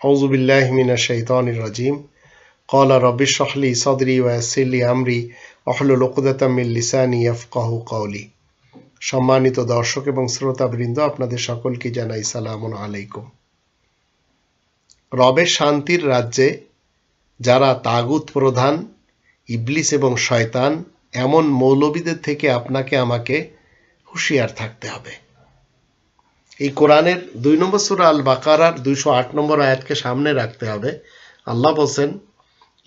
أعوذ بالله من الشيطان الرجيم قال رب اشرح لي صدري ويسر لي أمري واحلل عقدة من লিসানি يفقهوا قولي সম্মানিত দর্শক এবং শ্রোতাবৃন্দ আপনাদের সকলকে জানাই সালামুন আলাইকুম রবের শান্তির রাজ্যে যারা তাগুত প্রধান ইবলিস এবং শয়তান এমন মৌলবীদের থেকে আপনাকে আমাকে হুঁশিয়ার থাকতে হবে এই কোরআনের দুই নম্বর সুরা আল বাকারার দুইশো আট নম্বর আয়াতকে সামনে রাখতে হবে। আল্লাহ বলছেন,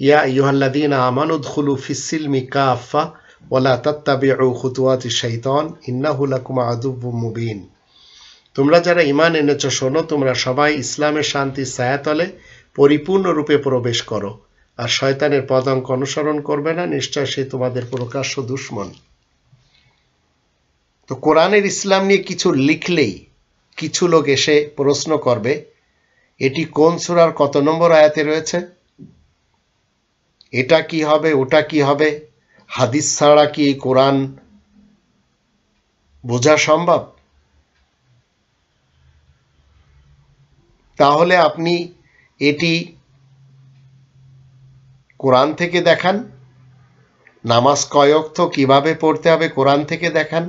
ইয়া ইউহাল্লাদিন আমানুদ খুলু ফিসিল মিকা আফা ওলা তাত্তাবিউ খুতুয়াতি শৈতন ইন্নাহুলাকুম আদুব্বু মুবিন। তোমরা যারা ইমান এনেছ, শোনো, তোমরা সবাই ইসলামের শান্তির ছায়াতলে পরিপূর্ণরূপে প্রবেশ করো। আর শয়তানের পদাঙ্ক অনুসরণ করবে না, নিশ্চয় সে তোমাদের প্রকাশ্য দুশ্মন। তো কোরআনের ইসলাম নিয়ে কিছু লিখলেই কিছু লোক এসে প্রশ্ন করবে, এটি কোন সুরার কত নম্বর আয়াতে রয়েছে? এটা কি হবে, ওটা কি হবে? হাদিস ছাড়া কি কোরআন বোঝা সম্ভব? তাহলে আপনি এটি কোরআন থেকে দেখান, নামাজ কয়ক্ত কীভাবে পড়তে হবে কোরআন থেকে দেখান।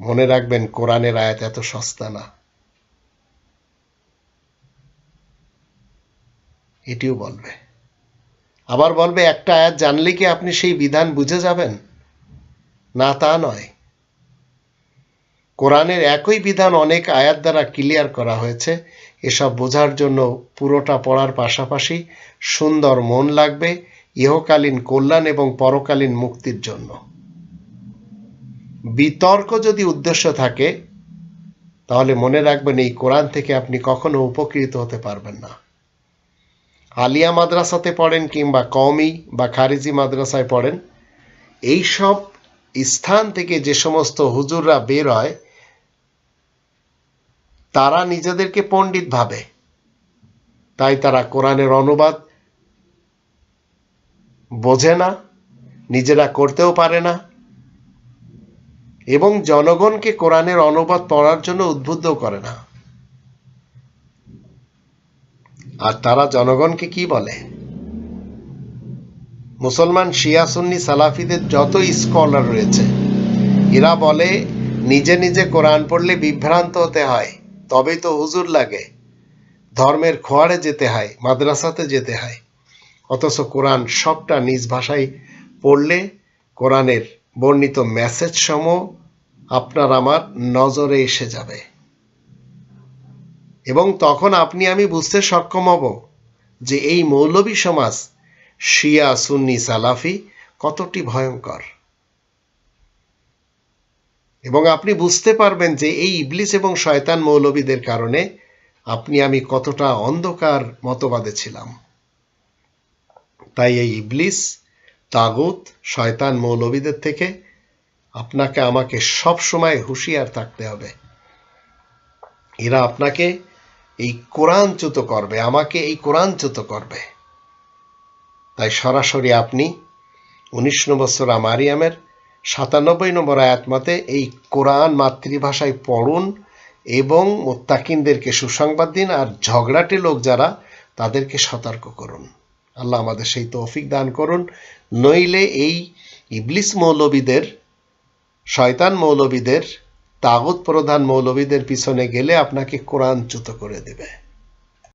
মনে রাখবেন, কোরআনের আয়াত এত সস্তা না। এটিও বলবে। আবার বলবে, একটা আয়াত জানলে কি আপনি সেই বিধান বুঝে যাবেন? না, তা নয়। কোরআনের একই বিধান অনেক আয়াত দ্বারা ক্লিয়ার করা হয়েছে। এসব বোঝার জন্য পুরোটা পড়ার পাশাপাশি সুন্দর মন লাগবে, ইহকালীন কল্যাণ এবং পরকালীন মুক্তির জন্য। বিতর্ক যদি উদ্দেশ্য থাকে, তাহলে মনে রাখবেন এই কোরআন থেকে আপনি কখনো উপকৃত হতে পারবেন না। আলিয়া মাদ্রাসাতে পড়েন কিংবা কওমি বা খারিজি মাদ্রাসায় পড়েন, এই সব স্থান থেকে যে সমস্ত হুজুররা বের হয়, তারা নিজেদেরকে পণ্ডিত ভাবে। তাই তারা কোরআনের অনুবাদ বোঝে না, নিজেরা করতেও পারে না এবং জনগণকে কোরআনের অনুবাদ পড়ার জন্য উদ্বুদ্ধ করে না। আর তারা জনগণকে কি বলে? মুসলমান শিয়া, সুন্নি, সালাফিদের যত স্কলার রয়েছে, এরা বলে, নিজে নিজে কোরআন পড়লে বিভ্রান্ত হতে হয়, তবেই তো হুজুর লাগে। ধর্মের খোয়ারে যেতে হয়, মাদ্রাসাতে যেতে হয়। অথচ কোরআন সবটা নিজ ভাষায় পড়লে কোরআনের বর্ণিত মেসেজ সমূহ আপনার আমার নজরে এসে যাবে। এবং তখন আপনি আমি বুঝতে সক্ষম হব যে এই মৌলবী সমাজ, শিয়া, সুন্নি, সালাফি কতটি ভয়ঙ্কর। এবং আপনি বুঝতে পারবেন যে এই ইবলিস এবং শয়তান মৌলবীদের কারণে আপনি আমি কতটা অন্ধকার মতবাদে ছিলাম। তাই এই ইবলিস তাগুত শয়তান মৌলবীদের থেকে আপনাকে আমাকে সব সময় হুঁশিয়ার থাকতে হবে। এরা আপনাকে এই কোরআনচ্যুত করবে, আমাকে এই কোরআনচ্যুত করবে। তাই সরাসরি আপনি উনিশ নম্বর সোরা মারিয়ামের সাতানব্বই নম্বর আয়াত মতে এই কোরআন মাতৃভাষায় পড়ুন এবং মোত্তাকিনদেরকে সুসংবাদ দিন আর ঝগড়াটে লোক যারা, তাদেরকে সতর্ক করুন। আল্লাহ আমাদের সেই তৌফিক দান করুন। নইলে এই ইবলিস মৌলবীদের, শয়তান মৌলবীদের, তাগুত প্রধান মৌলবীদের পিছনে গেলে আপনাকে কোরআনচ্যুত করে দেবে।